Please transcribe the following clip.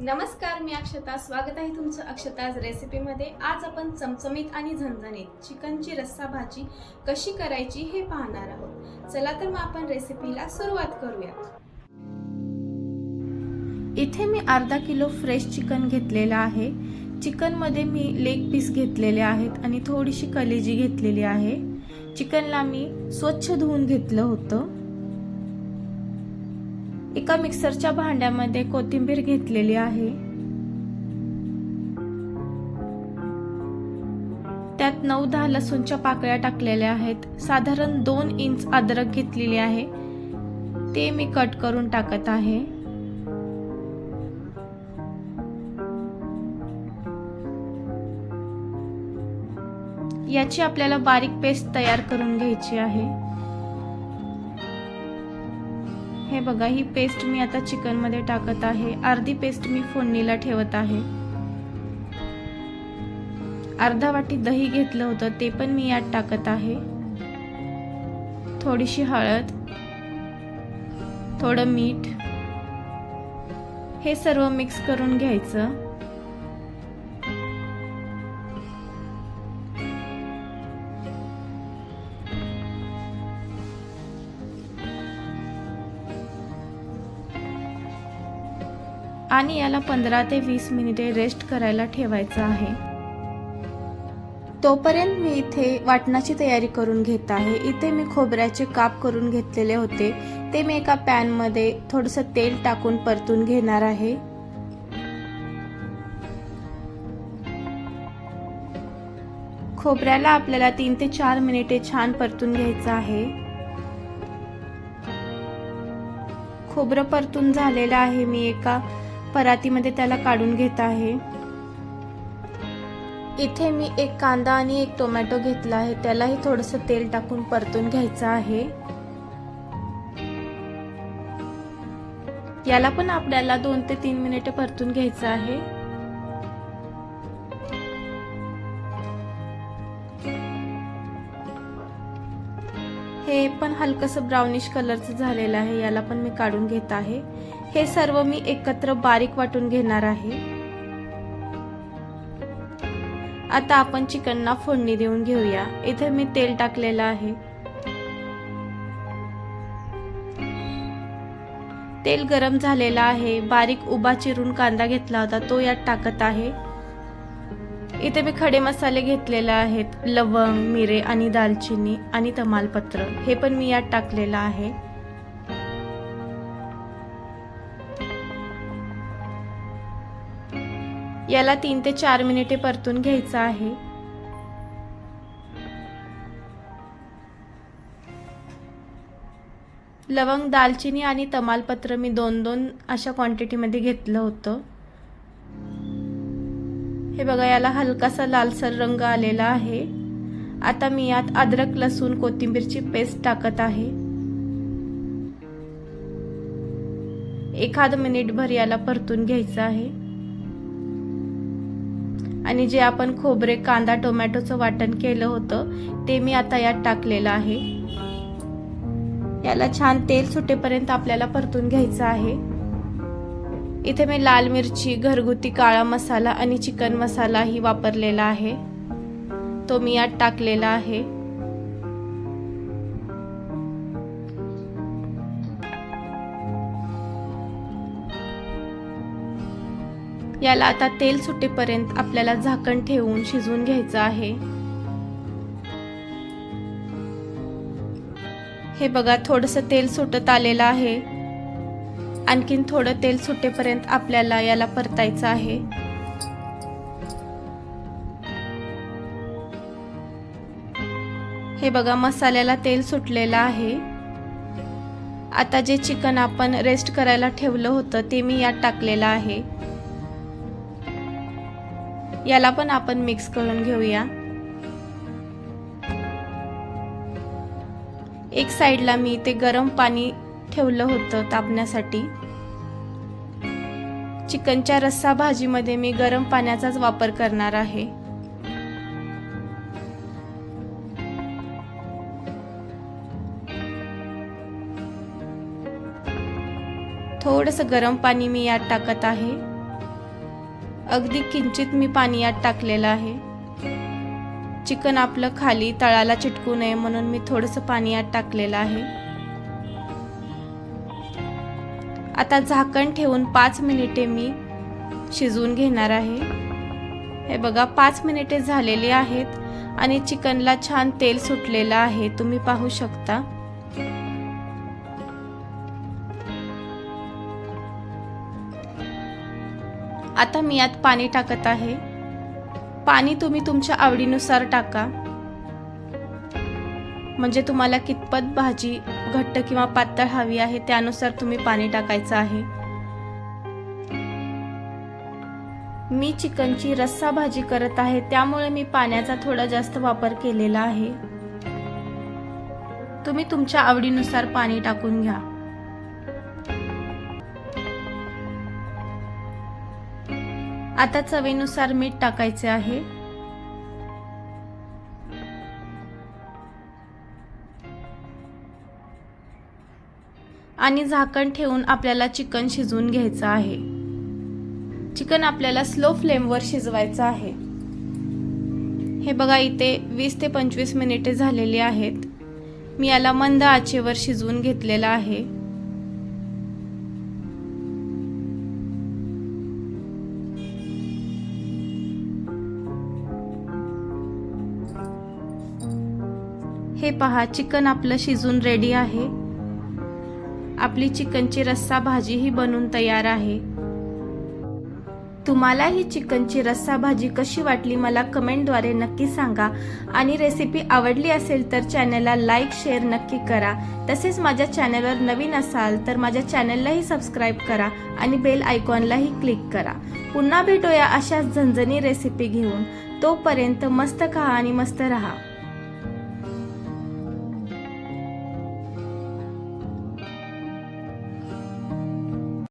नमस्कार मी अक्षता. स्वागत आहे तुमचं अक्षताज रेसिपीमध्ये. आज आपण चमचमीत आणि झणझणीत चिकनची रस्सा भाजी कशी करायची हे पाहणार आहोत. चला तर मग आपण रेसिपीला सुरुवात करूया. इथे मी अर्धा किलो फ्रेश चिकन घेतलेलं आहे. चिकनमध्ये मी लेग पीस घेतलेले आहेत आणि थोडीशी कलेजी घेतलेली आहे. चिकनला मी स्वच्छ धुवून घेतलं होतं. एका मिक्सरच्या भांड्यामध्ये कोथिंबीर घेतलेली आहे. त्यात नऊ दहा लसूणच्या पाकळ्या टाकलेल्या आहेत. साधारण दोन इंच अद्रक घेतलेली आहे. ते मी कट करून टाकत आहे. याची आपल्याला बारीक पेस्ट तयार करून घ्यायची आहे. हे बघा ही पेस्ट मी आता चिकनमध्ये टाकत आहे. अर्धी पेस्ट मी फोडणीला ठेवत आहे. अर्धा वाटी दही घेतलं होतं ते पण मी यात टाकत आहे. थोडीशी हळद थोडं मीठ. हे सर्व मिक्स करून घ्यायचं. आणि याला पंधरा ते वीस मिनिटे रेस्ट करायला ठेवायचं आहे. तोपर्यंत मी इथे वाटणाची तयारी करून घेत आहे. इथे मी खोबऱ्याचे काप करून घेतलेले होते. ते मी एका पॅनमध्ये थोडंसं तेल टाकून परतून घेणार आहे. खोबऱ्याला आपल्याला तीन ते चार मिनिटे छान परतून घ्यायचं आहे. खोबरं परतून झालेलं आहे. मी एका परातीमध्ये त्याला काढून घेत आहे. इथे मी एक कांदा आणि एक टोमॅटो घेतला आहे. त्यालाही थोडंसं तेल टाकून परतून घ्यायचं आहे. याला पण आपल्याला दोन ते तीन मिनिटं परतून घ्यायचं आहे. हे पण हलकंसं ब्राउनिश कलरचं झालेलं आहे. याला पण मी काढून घेत आहे. हे सर्व मी एकत्र बारीक वाटून घेणार आहे. आता आपण चिकनना फोडणी देऊन घेऊया. इथे मी तेल टाकलेलं आहे. तेल गरम झालेलं आहे. बारीक उभा चिरून कांदा घेतला होता तो यात टाकत आहे. इथे मी खडे मसाले घेतलेले आहेत लवंग मिरे आणि दालचिनी आणि तमालपत्र. हे पण मी यात टाकलेलं आहे. याला तीन ते चार मिनिटे परतून घ्यायचं आहे. लवंग दालचिनी आणि तमालपत्र मी दोन दोन अशा क्वांटिटीमध्ये घेतलं होतं. हे बघा याला हलकासा लालसर रंग आलेला आहे. आता मी यात अद्रक लसूण कोथिंबीरची पेस्ट टाकत आहे. एखाद मिनिटभर याला परतून घ्यायचं आहे. आणि जे आपण खोबरे कांदा टोमॅटोचं वाटण केलं होतं ते मी आता यात टाकलेलं आहे. याला छान तेल सुटेपर्यंत आपल्याला परतून घ्यायचं आहे. इथे मी लाल मिरची घरगुती काळा मसाला आणि चिकन मसाला ही वापरलेला आहे. तो मी यात टाकलेला आहे. याला आता तेल सुटेपर्यंत आपल्याला झाकण ठेवून शिजवून घ्यायचं आहे. हे बघा थोडस तेल सुटत आलेलं आहे. आणखीन थोडं तेल सुटेपर्यंत आपल्याला याला परतायचं आहे. हे बघा मसाल्याला तेल सुटलेलं आहे. आता जे चिकन आपण रेस्ट करायला ठेवलं होतं ते मी यात टाकलेलं आहे. याला पण आपण मिक्स करून घेऊया. एक साईडला मी ते गरम पाणी ठेवलं होतं तापण्यासाठी. चिकनच्या रस्सा भाजीमध्ये मी गरम पाण्याचाच वापर करणार आहे. थोडंसं गरम पाणी मी यात टाकत आहे. अगदी किंचित मी पाणी यात टाकलेलं आहे. चिकन आपलं खाली तळाला चिटकू नये म्हणून मी थोडंसं पाणी यात टाकलेलं आहे. आता झाकण ठेवून पाच मिनिटे मी शिजवून घेणार आहे. हे बघा पाच मिनिटे झालेली आहेत आणि चिकनला छान तेल सुटलेलं आहे. तुम्ही पाहू शकता. आता मी यात पाणी टाकत आहे. पाणी तुम्ही तुमच्या आवडीनुसार टाका. म्हणजे तुम्हाला कितपत भाजी घट्ट किंवा पातळ हवी आहे त्यानुसार तुम्ही पाणी टाकायचं आहे. मी चिकनची रस्सा भाजी करत आहे त्यामुळे मी पाण्याचा थोडा जास्त वापर केलेला आहे. तुम्ही तुमच्या आवडीनुसार पाणी टाकून घ्या. आता चवीनुसार मीठ टाकायचे आहे. आणि झाकण ठेवून आपल्याला चिकन शिजवून घ्यायचं आहे. चिकन आपल्याला स्लो फ्लेमवर शिजवायचं आहे. हे बघा इथे वीस ते पंचवीस मिनिटे झालेली आहेत. मी याला मंद आचेवर शिजवून घेतलेला आहे. हे पहा चिकन आपलं शिजून रेडी आहे. आपली चिकनची रस्सा भाजी ही बनून तयार आहे. तुम्हाला ही चिकनची रस्सा भाजी कशी वाटली मला कमेंटद्वारे नक्की सांगा. आणि रेसिपी आवडली असेल तर चॅनलला लाईक शेअर नक्की करा. तसेच माझ्या चॅनलवर नवीन असाल तर माझ्या चॅनललाही सबस्क्राईब करा आणि बेल आयकॉनलाही क्लिक करा. पुन्हा भेटूया अशाच झणझणी रेसिपी घेऊन. तोपर्यंत मस्त खा आणि मस्त रहा.